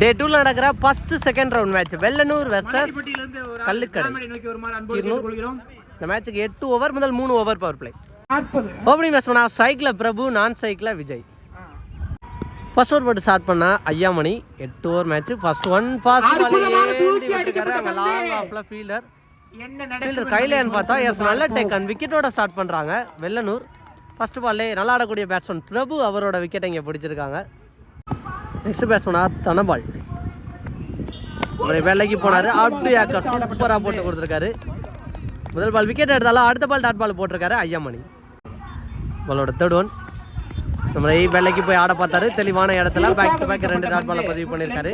டே டூவில் நடக்கிற first second round match Vellanur versus. கேட்டுக்கொள்கிறோம். இந்த மேட்ச்சுக்கு எட்டு ஓவர் முதல் மூணு ஓவர் பவர் பிளே. ஓப்பனிங் பேட்ஸ்மேனா சைக்கிளில் பிரபு நான் சைக்கிளில் விஜய். ஃபர்ஸ்ட் ஓவர் போட்டு ஸ்டார்ட் பண்ண ஐயாமணி. எட்டு over match first one fast. Long ஆஃப்ல ஃபீல்டர் ஃபீல்டர் கையிலேன்னு பார்த்தா எஸ் நல்ல டேக்கன் விக்கெட்டோட ஸ்டார்ட் பண்ணுறாங்க வெள்ளனூர் ஃபர்ஸ்ட் பால்லே நல்லா ஆடக்கூடிய பேட்ஸ்மேன் பிரபு அவரோட விக்கெட்டை இங்கே பிடிச்சிருக்காங்க. நெக்ஸ்ட் பேட்ஸ்மேனா தனபால். அவரை வேலைக்கு போனார். அவுட் டு ஏக்கர் சூப்பராக போட்டு கொடுத்துருக்காரு. முதல் பால் விக்கெட் எடுத்தாலும் அடுத்த பால் டாட் பால் போட்டிருக்காரு ஐயாமணி. பாலோட தேர்ட் ஒன் நம்மளை வேலைக்கு போய் ஆட பார்த்தாரு. தெளிவான இடத்துல பேக் டு பேக் ரெண்டு டாட் பாலை பதிவு பண்ணியிருக்காரு.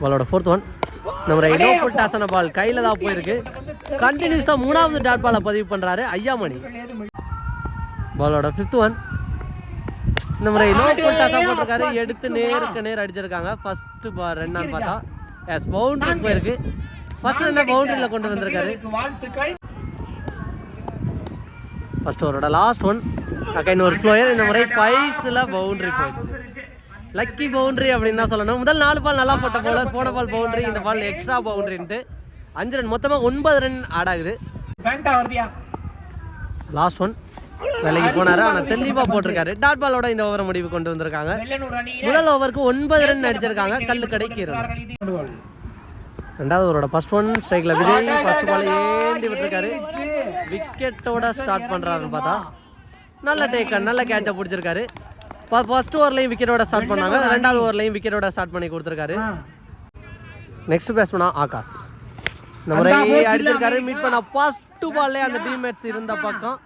பாலோட ஃபோர்த் ஒன் நம்ம நோ ஃபுல் டாஸான பால் கையில் தான் போயிருக்கு. கண்டினியூஸாக மூணாவது டாட் பாலை பதிவு பண்ணுறாரு ஐயாமணி. பாலோட ஃபிஃப்த் ஒன் இந்த முறை நோ ஃபுல் டாஸாக போட்டிருக்காரு. எடுத்து நேருக்கு நேர் அடிச்சிருக்காங்க. ஃபர்ஸ்ட் பால் ரெண்டான்னு பார்த்தா. எஸ் பவுண்டரி போயிருக்கு. ஃபர்ஸ்ட் ரெண்டா பவுண்டரியில் கொண்டு வந்திருக்காரு? ஃபர்ஸ்ட் ஓவரோட லாஸ்ட் ஒன் அக்கா இன்னொரு ஸ்லோயர் இந்த முறை பைஸில் பவுண்டரி போயிடுச்சு. லக்கி பவுண்டரி அப்படின்னு தான் சொல்லணும். முதல் நாலு பால் நல்லா போட்ட பவுலர் போன பால் பவுண்டரி இந்த பால் எக்ஸ்ட்ரா பவுண்டரின்ட்டு அஞ்சு ரன் மொத்தமாக ஒன்பது ரன் ஆட் ஆகுது. லாஸ்ட் ஒன் வேலைக்கு போனாரு. ஆனால் தெளிவாக போட்டிருக்காரு. டாட் பாலோட இந்த ஓவரை முடிவு கொண்டு வந்திருக்காங்க. முதல் ஓவருக்கு ஒன்பது ரன் அடிச்சிருக்காங்க. கல்லுக்கடை கீரன். ரெண்டாவது ஓவரோட ஃபர்ஸ்ட் ஒன் ஸ்ட்ரைக்கில் விஜய். ஃபர்ஸ்ட் பால் ஏந்தி விட்டுருக்காரு. விக்கெட்டோட ஸ்டார்ட் பண்ணுறாருன்னு பார்த்தா நல்ல டேக்கன் நல்ல கேட்சை பிடிச்சிருக்காரு. ஃபர்ஸ்ட் ஓவர்லையும் விக்கெட்டோட ஸ்டார்ட் பண்ணாங்க. ரெண்டாவது ஓவர்லையும் விக்கெட்டோட ஸ்டார்ட் பண்ணி கொடுத்துருக்காரு. நெக்ஸ்ட் பேட்ஸ்மனா ஆகாஷ். இந்த முறை அடிச்சிருக்காரு. மீட் பண்ண ஃபர்ஸ்ட் பால்லே அந்த டீம்மேட்ஸ் இருந்த பக்கம்.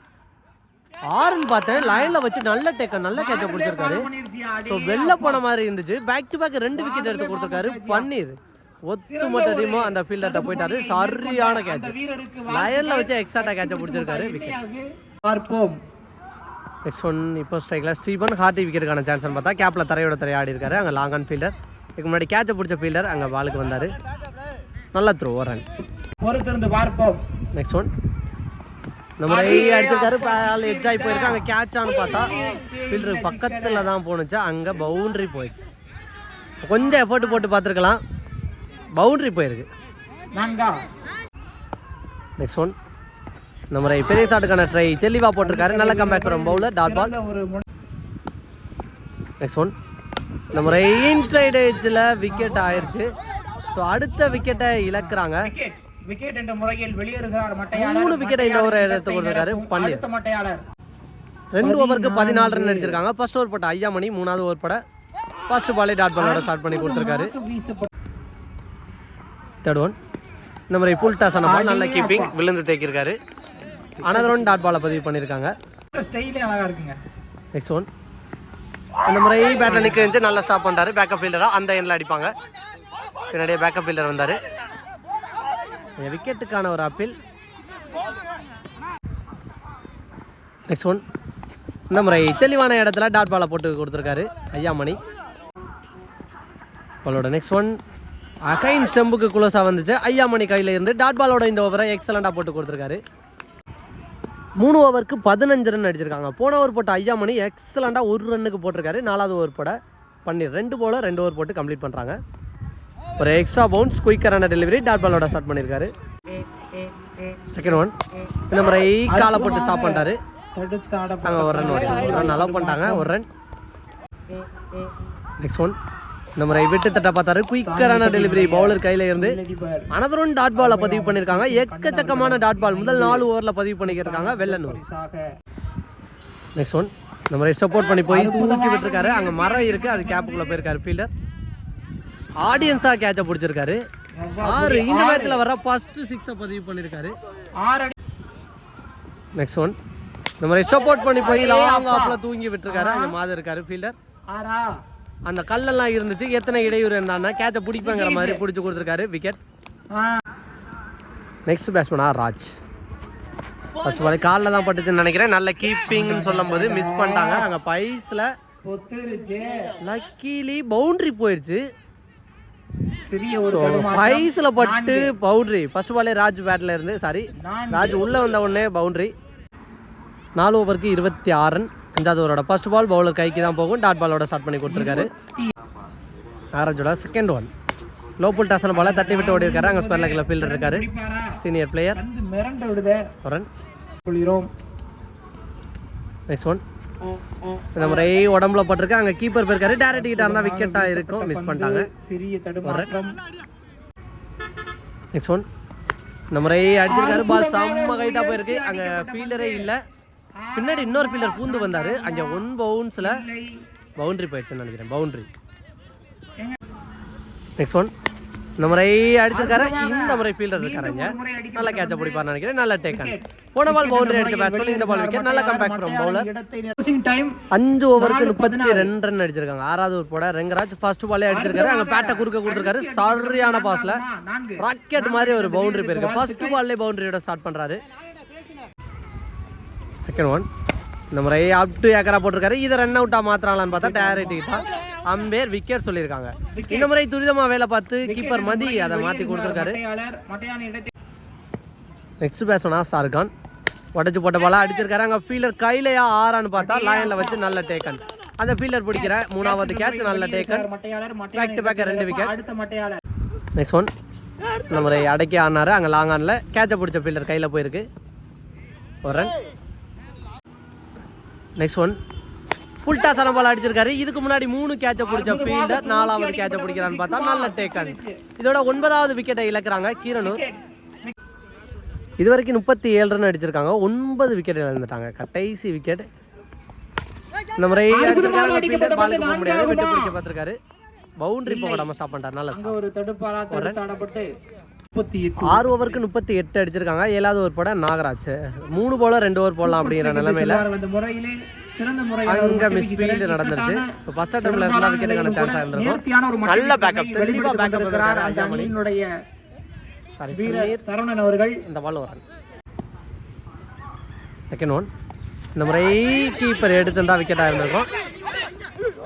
ஆறுன்னு பார்த்தேன். லைனில் வச்சு நல்ல டேக்கன் நல்ல கேட்சை பிடிச்சிருக்காரு பண்ணிருச்சியா? ஸோ வெளில போன மாதிரி இருந்துச்சு. பேக் டு பேக் ரெண்டு விக்கெட் எடுத்து கொடுத்துருக்காரு. பன்னீர். ஒத்துமொத்த டீமும் அந்த ஃபீல்டர்கிட்ட போயிட்டாரு. சரியான கேட்ச் லயனில் வச்சு எக்ஸாக்டாக கேட்சை பிடிச்சிருக்காரு விக்கெட் பார்ப்போம். நெக்ஸ்ட் ஒன் இப்போ ஸ்ட்ரைக்கில் ஸ்டீபன் ஹார்டி விக்கெட்டுக்கான சான்ஸ்னு பார்த்தா கேப்பில் தரையோட தரையை ஆடி இருக்காரு. அங்கே லாங் ஆன் ஃபீல்டர் இதுக்கு முன்னாடி கேட்சை பிடிச்ச ஃபீல்டர் அங்கே பாலுக்கு வந்தார். நல்ல த்ரோ ரன் பொறுத்திருந்து பார்ப்போம். நெக்ஸ்ட் ஒன் இந்த முறை அடிச்சிருக்காரு பால் எட்ஜ் ஆகி போயிருக்கு அங்கே கேட்சான்னு பார்த்தா ஃபீல்டருக்கு பக்கத்தில் தான் போணுச்சு அங்கே பவுண்டரி போயிடுச்சு. கொஞ்சம் எஃபர்ட் போட்டு பார்த்துருக்கலாம். பவுண்டரி போயிருக்கு. நெக்ஸ்ட் ஒன் இந்த முறை பெரிய ஷாட்டுக்கான ட்ரை தெளிவாக போட்டிருக்காரு. நல்ல comeback from bowler dot ball next one இந்த முறை இன்சைடு எட்ஜில் விக்கெட் ஆயிருச்சு. ஸோ அடுத்த விக்கெட்டை இழக்கிறாங்க. விக்கெட் விக்கெட் என்ற முறையில் வெளியேறுகிறார் மட்டையாளர். மூணு விக்கெட்டை இந்த மட்டையாளர் எடுத்து கொடுத்திருக்காரு, பன்னீர். அடுத்த மட்டையாளர். ரெண்டு ஓவருக்கு பதினாலு ரன் அடிச்சிருக்காங்க. ஃபர்ஸ்ட் ஓவர் போட்ட ஐயாமணி மூணாவது ஓவர் போட ஃபர்ஸ்ட் பாலே டாட் பாலோட ஸ்டார்ட் பண்ணி கொடுத்துருக்காரு. தேர்ட் ஒன் இந்த மாதிரி புல் டாஸ் ஆன நல்ல கீப்பிங் விழுந்து தேக்கியிருக்காரு அனதர் ஒன் டாட் பாலை பதிவு பண்ணியிருக்காங்க. ஸ்டைலே அழகா இருக்குங்க. நெக்ஸ்ட் ஒன் இந்த முறை பேட்டில் நிற்க வச்சு நல்லா ஸ்டாப் பண்ணுறாரு பேக்கப் ஃபீல்டராக அந்த எண்ணில் அடிப்பாங்க. பின்னாடியே பேக்கப் ஃபீல்டர் வந்தார். விக்கெட்டுக்கான ஒரு அப்பீல் நெக்ஸ்ட் ஒன் இந்த முறை தெளிவான இடத்துல டாட் பாலை போட்டு கொடுத்துருக்காரு ஐயாமணி. பாலோட நெக்ஸ்ட் ஒன் அகைன் ஸ்டெம்புக்கு குளோஸாக வந்துச்சு. ஐயாமணி கையில் இருந்து டாட் பாலோட இந்த ஓவரை எக்ஸலண்ட்டாக போட்டு கொடுத்துருக்காரு. மூணு ஓவருக்கு பதினஞ்சு ரன் அடிச்சிருக்காங்க. போன ஓவர் போட்ட ஐயாமணி எக்ஸலண்ட்டாக ஒரு ரன்னுக்கு போட்டிருக்காரு. நாலாவது ஓவர் போட பண்ணி ரெண்டு போல ரெண்டு ஓவர் போட்டு கம்ப்ளீட் பண்ணுறாங்க ஒரு எக்ஸ்ட்ரா பவுன்ஸ் குயிக்கரான டெலிவரி டாட் பாலோட ஸ்டார்ட் பண்ணியிருக்காரு செகண்ட் ஒன் இந்த முறை காலை போட்டு ஸ்டாப் பண்ணிட்டாரு. அங்கே ஒரு ரன் ஓடி ஒரு ரன் அலோவ் பண்ணிட்டாங்க. ஒரு ரன் நெக்ஸ்ட் ஒன் இந்த முறை விட்டு தட்ட பார்த்தாரு. குயிக்கரான டெலிவரி பவுலர் கையில் இருந்து. அடிப்பார் அனதர் ஒன் டாட் பாலை பதிவு பண்ணியிருக்காங்க எக்கச்சக்கமான டாட் பால் முதல் நாலு ஓவரில் பதிவு பண்ணிக்கிருக்காங்க வெள்ளனூர். நெக்ஸ்ட் ஒன் இந்த மாதிரி சப்போர்ட் பண்ணி போய் தூக்கி விட்டுருக்காரு. அங்கே மரம் இருக்குது அது கேப்புக்குள்ளே போயிருக்காரு. ஃபீல்டர் ஆடியன்ஸாக கேட்சை பிடிச்சிருக்காரு. ஆறு இந்த மேட்ச்சில் வர ஃபர்ஸ்ட் சிக்ஸை பதிவு பண்ணியிருக்காரு ஆறு நெக்ஸ்ட் ஒன் இந்த மாதிரி சப்போர்ட் பண்ணி போய் லாங் ஆஃபில் தூங்கி விட்டுருக்காரு. அங்கே மாதம் இருக்காரு ஃபீல்டர் அந்த கல்லெல்லாம் இருந்துச்சு. எத்தனை இடையூறு இருந்தான்னா கேட்சை பிடிப்பாங்கிற மாதிரி பிடிச்சி கொடுத்துருக்காரு விக்கெட் நெக்ஸ்ட் பேட்ஸ்மனா ராஜ். ஃபர்ஸ்ட் பால் காலில் தான் பட்டுச்சுன்னு நினைக்கிறேன். நல்ல கீப்பிங்னு சொல்லும்போது மிஸ் பண்ணிட்டாங்க. அங்கே பைஸில் லக்கீலி பவுண்டரி போயிடுச்சு சிறிய ஒரு. பைஸில் பட்டு பவுண்டரி ஃபர்ஸ்ட் பாலே ராஜ் பேட்டில் இருந்து சாரி. ராஜ் உள்ளே வந்த உடனே பவுண்டரி நாலு ஓவருக்கு இருபத்தி ஆறு ரன் அஞ்சாவது ஓவரோட ஃபர்ஸ்ட் பால் பவுலர் கைக்கு தான் போகும். டாட் பாலோட ஸ்டார்ட் பண்ணி கொடுத்துருக்காரு. நாகராஜோட செகண்ட் ஒன் லோ புல் டாசன பால தட்டி விட்டு ஓடி இருக்காரு. அங்கே ஸ்கொயர் லெக்கில் ஃபீல்டர் இருக்காரு senior player run next one இந்த முறை உடம்புல பட்டிருக்கு. அங்கே கீப்பர் போயிருக்காரு. டேரக்ட் கிட்ட இருந்தால் விக்கெட்டாக இருக்கும். மிஸ் பண்ணிட்டாங்க. சிறிய தடுமாற்றம் நெக்ஸ்ட் ஒன் இந்த முறை அடிச்சிருக்காரு. பால் செம்ம ஹைட்டாக போயிருக்கு. அங்கே ஃபீல்டரே இல்லை. பின்னாடி இன்னொரு ஃபீல்டர் பூந்து வந்தார். அங்கே ஒன் பவுன்ஸில் பவுண்டரி போயிடுச்சுன்னு நினைக்கிறேன். பவுண்டரி நெக்ஸ்ட் ஒன் இந்த முறை அடிச்சிருக்காரு. இந்த முறை ஃபீல்டர் இருக்காருங்க. நல்லா கேட்ச பிடிப்பார்னு நினைக்கிறேன். நல்லா டேக்கன் போன பால் பவுண்டரி அடிச்ச பேட்ஸ்மேன் இந்த பால் விக்கெட் நல்லா கம்பேக் ஃப்ரம் பவுலர் அஞ்சு ஓவருக்கு முப்பத்தி ரெண்டு ரன் அடிச்சிருக்காங்க. ஆறாவது ஒரு போட ரெங்கராஜ் ஃபர்ஸ்ட் பாலே அடிச்சிருக்காரு. அங்க பேட்டை குறுக்க கொடுத்துருக்காரு. சரியான பாஸ்ல ராக்கெட் மாதிரி ஒரு பவுண்டரி போயிருக்கு. ஃபர்ஸ்ட் பால்லே பவுண்டரியோட ஸ்டார்ட் பண்றாரு. செகண்ட் ஒன் இந்த முறை அப் டு ஏக்கரா போட்டிருக்காரு. இதை ரன் அவுட்டா மாத்திராங்களான்னு பார்த்தா டேரக்ட் கிட்டா அம்பேர் விக்கெட் சொல்லியிருக்காங்க. இந்த முறை துரிதமா வேலை பார்த்து கீப்பர் மதி அதை மாத்தி கொடுத்துருக்காரு. நெக்ஸ்ட் பேசணும்னா ஷாருக்கான் உடச்சு போட்ட பாலா அடிச்சிருக்காரு. அங்கே ஃபீல்டர் கையிலையா ஆறான்னு பார்த்தா லாயனில் வச்சு நல்ல டேக்கன் அந்த ஃபீல்டர் பிடிக்கிற மூணாவது கேட்ச் நல்ல டேக்கன் பேக் டு பேக் ரெண்டு விக்கெட் அடுத்த மட்டையாளர். நெக்ஸ்ட் ஒன் இந்த முறை அடக்கி ஆனாரு அங்கே லாங் ஆனில் கேட்சை பிடிச்ச ஃபீல்டர் கையில் போயிருக்கு. ஒரு run next one full toss ball அடிச்சிருக்காரு. இதுக்கு முன்னாடி மூணு கேட்சை பிடிச்ச ஃபீல்டர் நாலாவது கேட்சை பிடிக்கிறான்னு பார்த்தா நல்ல டேக்கன் இதோட ஒன்பதாவது விக்கெட்டை இழக்கிறாங்க கீரனூர் இது வரைக்கும் முப்பத்தி ஏழு ரன் அடிச்சிருக்காங்க. ஒன்பது விக்கெட் இழந்துட்டாங்க. கடைசி விக்கெட் இந்த முறை அடிச்சிருக்காரு. பாலுக்கு போக முடியாது. விட்டு பிடிக்க பார்த்திருக்காரு. பவுண்டரி போக விடாம ஸ்டாப் பண்ணிட்டார். நல்ல ஆறு ஓவருக்கு முப்பத்தி எட்டு அடிச்சிருக்காங்க. ஏழாவது ஓவர் போட நாகராஜ். மூணு போல ரெண்டு ஓவர் போடலாம் அப்படிங்கிற நிலைமையில அங்க மிஸ் ஃபீல்டு நடந்துருச்சு. ஸோ ஃபர்ஸ்ட் அட்டம்ல இருந்தா விக்கெட்டுக்கான சான்ஸ் இருந்திருக்கும். நல்ல மட்டை backup. தெளிவா வெளிப்படுத்திக் backup கொண்டிருக்கிறார் இருக்காரு அந்த ஐயாமணி. அணியினுடைய சாரி சரவணன் அவர்கள். இந்த பால் ஒரு செகண்ட் ஒன் இந்த முறை கீப்பர் எடுத்திருந்தா விக்கெட்டாக இருந்திருக்கும்.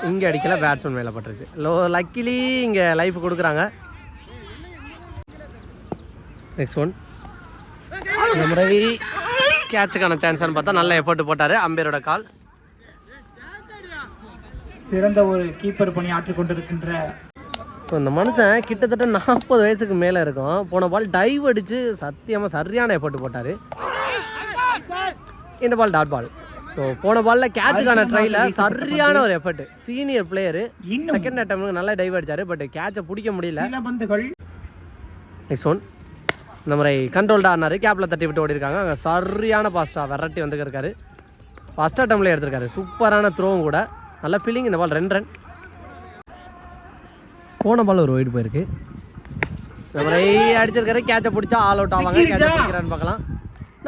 இங்கே அடிக்கல பேட்ஸ்மேன் மேலே பட்டுருச்சு. லோ லக்கிலி இங்கே லைஃப் கொடுக்குறாங்க. நெக்ஸ்ட் ஒன் இந்த முறை கேட்சுக்கான சான்ஸ்னு பார்த்தா நல்ல எஃபர்ட் போட்டார் அம்பேரோட கால். சிறந்த ஒரு கீப்பர் பணி ஆற்றிக் கொண்டிருக்கின்ற ஸோ இந்த மனுஷன் கிட்டத்தட்ட நாற்பது வயசுக்கு மேலே இருக்கும். போன பால் டைவ் அடித்து சத்தியமாக சரியான எஃபர்ட் போட்டார். இந்த பால் டாட் பால் ஸோ போன பாலில் கேட்சுக்கான ட்ரையில் சரியான ஒரு எஃபர்ட் சீனியர் பிளேயரு செகண்ட் அட்டம்க்கு நல்லா டைவ் அடிச்சாரு. பட் கேட்சை பிடிக்க முடியல. நெக்ஸ்ட் ஒன் இந்த முறை கண்ட்ரோல்டாக ஆனார். கேப்பில் தட்டி விட்டு ஓடி இருக்காங்க அங்கே சரியான பாஸ்டாக விரட்டி வந்துருக்காரு ஃபஸ்ட் அட்டம்ல எடுத்திருக்காரு. சூப்பரான த்ரோவும் கூட. நல்ல ஃபீலிங் இந்த பால் ரெண்டு ரன் போன பால் ஒரு ஒயிட் போயிருக்கு. முறை அடிச்சிருக்காரு. கேட்சை பிடிச்சா ஆல் அவுட் ஆவாங்க. கேட்சை பிடிக்கிறான்னு பார்க்கலாம்.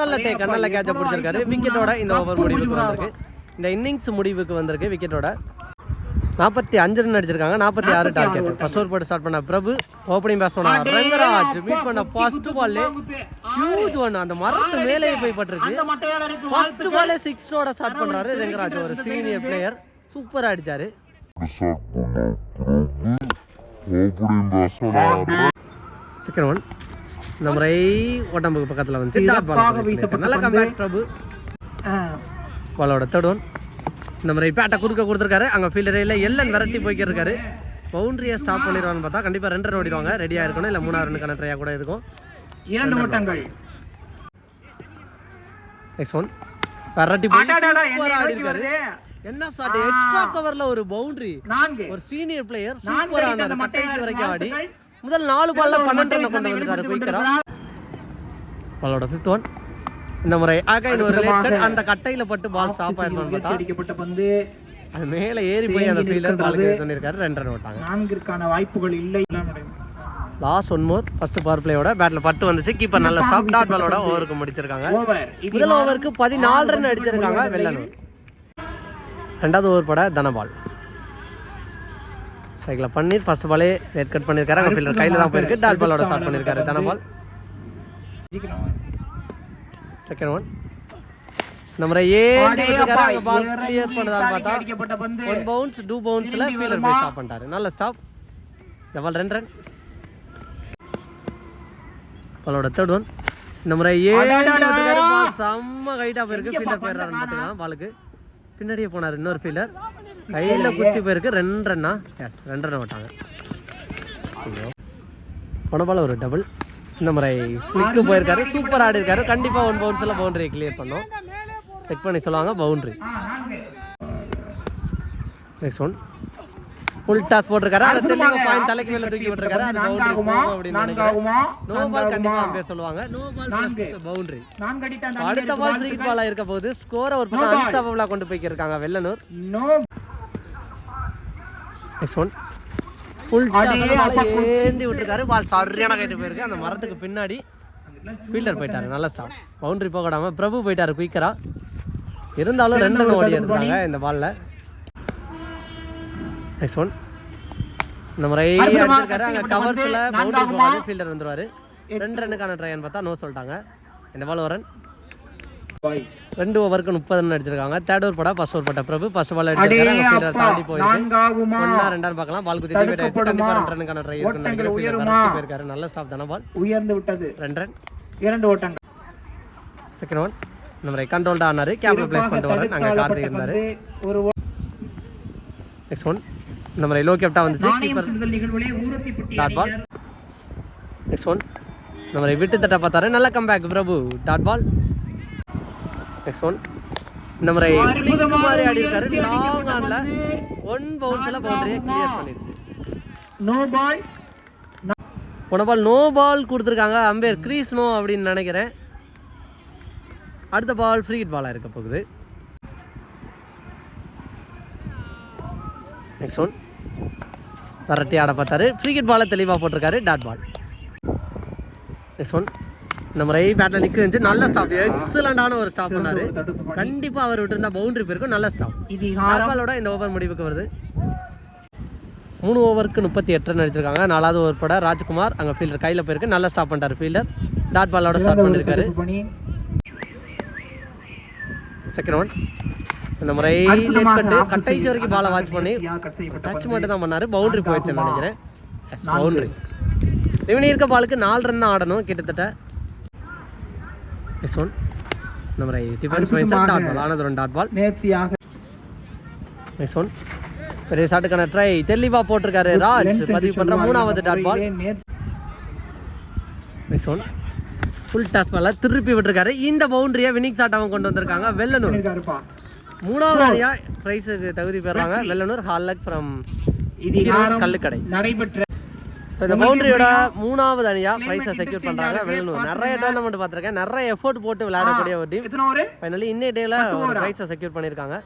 நல்ல டேக்கர் நல்ல கேட்சை பிடிச்சிருக்காரு. விக்கெட்டோட இந்த ஓவர் முடிவுக்கு வந்திருக்கு. இந்த இன்னிங்ஸ் முடிவுக்கு வந்திருக்கு விக்கெட்டோட நாற்பத்தி அஞ்சு ரன் அடிச்சிருக்காங்க. நாற்பத்தி ஆறு டார்கெட் ஃபர்ஸ்ட் ஓவர் போட்டு ஸ்டார்ட் பண்ண Prabhu opening batsman Rangaraj meet பண்ண ஃபர்ஸ்ட் பால் ஹியூஜ் ஒன் அந்த மரத்து மேலேயே போய் பட்டிருக்கு. ஃபர்ஸ்ட் பாலே சிக்ஸோட ஸ்டார்ட் பண்றாரு ரங்கராஜ். ஒரு சீனியர் பிளேயர் சூப்பரா அடிச்சாரு. செகண்ட் ஒன் இந்த முறை உடம்புக்கு பக்கத்துல வந்து நல்ல. கம்பேக் பிரபு. பாலோட தேர்ட் ஒன் இந்த முறை பேட்டை குறுக்க கொடுத்துருக்காரு. அங்கே ஃபீல்டரையில் எல்லன் விரட்டி போய்க்கிருக்காரு பவுண்டரியை ஸ்டாப் பண்ணிடுவான்னு பார்த்தா கண்டிப்பாக ரெண்டு ரன் ஓடிடுவாங்க. ரெடியாக இருக்கணும். இல்லை மூணாவது ரனுக்கான ட்ரையாக கூட இருக்கும். இரண்டு மட்டங்கள். நெக்ஸ்ட் ஒன் விரட்டி போய் சூப்பராக ஆடி இருக்காரு. என்ன ஷாட் எக்ஸ்ட்ரா கவரில் ஒரு பவுண்டரி நான்கு. ஒரு சீனியர் பிளேயர் ஆனார். அந்த கடைசி வரைக்கும் ஆடி. முதல் நாலு பால்ல பன்னெண்டு ரன் கொண்டு வெளிப்படுத்திக் குயிக்கரா. பாலோட ஃபிஃப்த் ஒன் இந்த முறை ஆக ஒரு லேட் அந்த கட்டையில் பட்டு பால் ஸ்டாப் உயர்த்தி பார்த்தா? அது மேலே ஏறி போய் அந்த ஃபீல்டர் பாலுக்கு பண்ணியிருக்காரு ரெண்டு ரன் விட்டாங்க. நான்கிற்கான வாய்ப்புகள் இல்லை. Last one more first power பிளேயோட பேட்ல பட்டு வந்துச்சு. கீப்பர் நல்ல ஸ்டாப் டாட் பாலோட ஓவருக்கு முடிச்சிருக்காங்க. முதல் ஓவருக்கு பதினாலு ரன் அடிச்சிருக்காங்க வெள்ளனூர். ரெண்டாவது ஓவர் பட தனபால். சைக்கிள் பன்னீர் ஃபர்ஸ்ட் பாலே ரெட் கட் பண்ணியிருக்காரு அங்கே ஃபீல்டர் கையில் தான் போயிருக்கு. டாட் பாலோட ஸ்டார்ட் பண்ணியிருக்காரு தனபால். செகண்ட் ஒன் இந்த முறை அங்கே பால் கிளியர் பண்ணுதான்னு பார்த்தா ஒன் பவுன்ஸ் டூ பவுன்ஸில் ஃபீல்டர் போய் ஸ்டாப் பண்ணிட்டாரு. நல்ல ஸ்டாப் இந்த பால் ரெண்டு ரன் பாலோட தேர்ட் ஒன் இந்த முறை பால் செம்ம ஹைட்டாக போயிருக்கு. ஃபீல்டர் போயிடுறாருன்னு பார்த்துக்கலாம். பாலுக்கு பின்னாடியே போனார் இன்னொரு ஃபீல்டர் கையில் குத்தி போயிருக்கு. ரெண்டு ரன்னா எஸ் ரெண்டு ரன் விட்டாங்க ஐயோ ஒரு டபுள் இந்த முறை ஃபிளிக்கு போயிருக்காரு. சூப்பர் ஆடி இருக்காரு கண்டிப்பாக ஒன் பவுன்ஸில் பவுண்டரி கிளியர் பண்ணோம். செக் பண்ணி சொல்லுவாங்க boundary next one full toss போட்டிருக்காரு. அதை தெளிவாக பாயிண்ட் தலைக்கு மேலே தூக்கி விட்டுருக்காரு. அது பவுண்டரி? போகும் அப்படின்னு நினைக்கிறேன்? No ball? கண்டிப்பாக அம்பேர் சொல்லுவாங்க. நோ பால் பவுண்டரி அடித்த பால் ஃப்ரீ. பாலாக இருக்க போது ஸ்கோரை ஒரு பக்கம். அன்ஸ்டாப்பபிளாக கொண்டு போய்க்கிருக்காங்க வெள்ளனூர். நெக்ஸ்ட் ஒன் ஃபுல் ஏந்தி விட்டுருக்காரு. பால் சரியான கைட்டு போயிருக்கு. அந்த மரத்துக்கு பின்னாடி ஃபீல்டர் போயிட்டாரு. நல்ல ஸ்டாப் பவுண்டரி போக விடாம பிரபு போயிட்டாரு குயிக்கரா இருந்தாலும் ரெண்டு ஓடி எடுத்தாங்க இந்த பால்ல நெக்ஸ்ட் ஒன் இந்த முறை அற்புதமா அடிச்சிருக்காரு அங்க கவர்ஸ்ல பவுண்டரி? போகாது ஃபீல்டர் வந்துருவாரு. ரெண்டு ரன்னுக்கான ட்ரைன்னு பார்த்தா நோ சொல்லிட்டாங்க. இந்த பால் ஒரு. ரெண்டு ஓவருக்கு முப்பது ரன் அடிச்சிருக்காங்க. தேர்ட் ஓவர் படா ஃபர்ஸ்ட் ஓவர் பட்ட பிரபு ஃபர்ஸ்ட் பால் அடிச்சிருக்காரு. ஃபீல்டர் தாண்டி போயிருக்கு? ஒன்னா ரெண்டான்னு பார்க்கலாம். பால் குத்தி போயிட்டு கண்டிப்பா தடுக்கப்படுமா? ரெண்டு ரன்னுக்கான ட்ரை இருக்குன்னு நினைக்கிறேன். ஃபீல்டர் போயிருக்காரு. நல்ல ஸ்டாப் தானே பால் உயர்ந்து விட்டது. ரெண்டு ரன் இரண்டு ஓட்டங்கள். செகண்ட் ஒன் நம்ம கண்ட்ரோல்டா ஆனாரு. கேப்ல பிளேஸ் பண்ணிட்டு வரேன் அங்க கார்த்திக் இருந்தாரு. நெக்ஸ்ட் ஒன் இந்த மாதிரி லோ கேப்டா வந்துச்சு. Keeper dot ball. Next one மாதிரி விட்டு தட்ட பார்த்தாரு. நல்ல comeback Prabhu. Dot ball. Next one இந்த மாதிரி ஆடி இருக்காரு லாங் ஆன்ல ஒன் பவுன்ஸ்ல பவுண்டரியை கிளியர் பண்ணிருச்சு நோ பால் போன பால் நோ பால் கொடுத்துருக்காங்க. அம்பேர் க்ரீஸ் நோ அப்படின்னு நினைக்கிறேன். அடுத்த பால் ஃப்ரீ ஹிட் பாலாக இருக்க போகுது. நெக்ஸ்ட் ஒன் வரட்டி ஆட பார்த்தாரு. ஹிட் பாலை தெளிவாக போட்டிருக்காரு டாட் பால் நெக்ஸ்ட் ஒன் இந்த முறை பேட்டில் நிற்க இருந்துச்சு நல்ல ஸ்டாப் எக்ஸலண்டான ஒரு ஸ்டாப் பண்ணாரு. கண்டிப்பாக அவர் விட்டு இருந்தா பவுண்டரி போயிருக்கும் நல்ல ஸ்டாப் நார்மலோட இந்த ஓவர் முடிவுக்கு வருது. மூணு ஓவருக்கு முப்பத்தி எட்டு ரன் அடிச்சிருக்காங்க. நாலாவது ஓவர் பட ராஜ்குமார் அங்கே ஃபீல்டர் கையில் போயிருக்கு. நல்லா ஸ்டாப் பண்ணிட்டாரு ஃபீல்டர் டாட் பாலோட ஸ்டார்ட் பண்ணியிருக்காரு. செகண்ட் ஒன் இந்த முறை லேட் கட்டு செய்து வரைக்கும் பாலை வாட்ச் பண்ணி டச். மட்டும் தான் பண்ணாரு. பவுண்டரி போயிடுச்சுன்னு நினைக்கிறேன். எஸ் நான்கு. பவுண்டரி இவனி இருக்க பாலுக்கு நாலு ரன் தான் ஆடணும். கிட்டத்தட்ட எஸ் ஒன் இந்த முறை defence mind set dot ball ஆனது ஒரு டாட் பால் நெக்ஸ்ட் ஒன் பெரிய ஷாட்டுக்கான ட்ரை தெளிவா போட்டிருக்காரு ராஜ். பதிவு சொல்வார்கள். மூணாவது dot ball next one full toss பால திருப்பி விட்டுருக்காரு. இந்த பவுண்டரியை வினிக் ஷாட் அவன் கொண்டு வந்திருக்காங்க. பண்ணியிருக்காருப்பா. மூணாவது அணியா பிரைஸுக்கு தகுதி பெறாங்க. வெள்ளனூர் ஹால்லக் ஃப்ரம் கல்லுக்கடை. நடைபெற்ற ஸோ இந்த பவுண்டரியோட மூணாவது அணியா பிரைஸை செக்யூர் பண்றாங்க. வெள்ளனூர். நிறைய டோர்னமெண்ட் பார்த்துருக்கேன். நிறைய எஃபோர்ட் போட்டு விளையாடக்கூடிய ஒரு டீம் ஃபைனலி இன்னைய டேல ஒரு பிரைஸை செக்யூர் பண்ணியிருக்காங்க.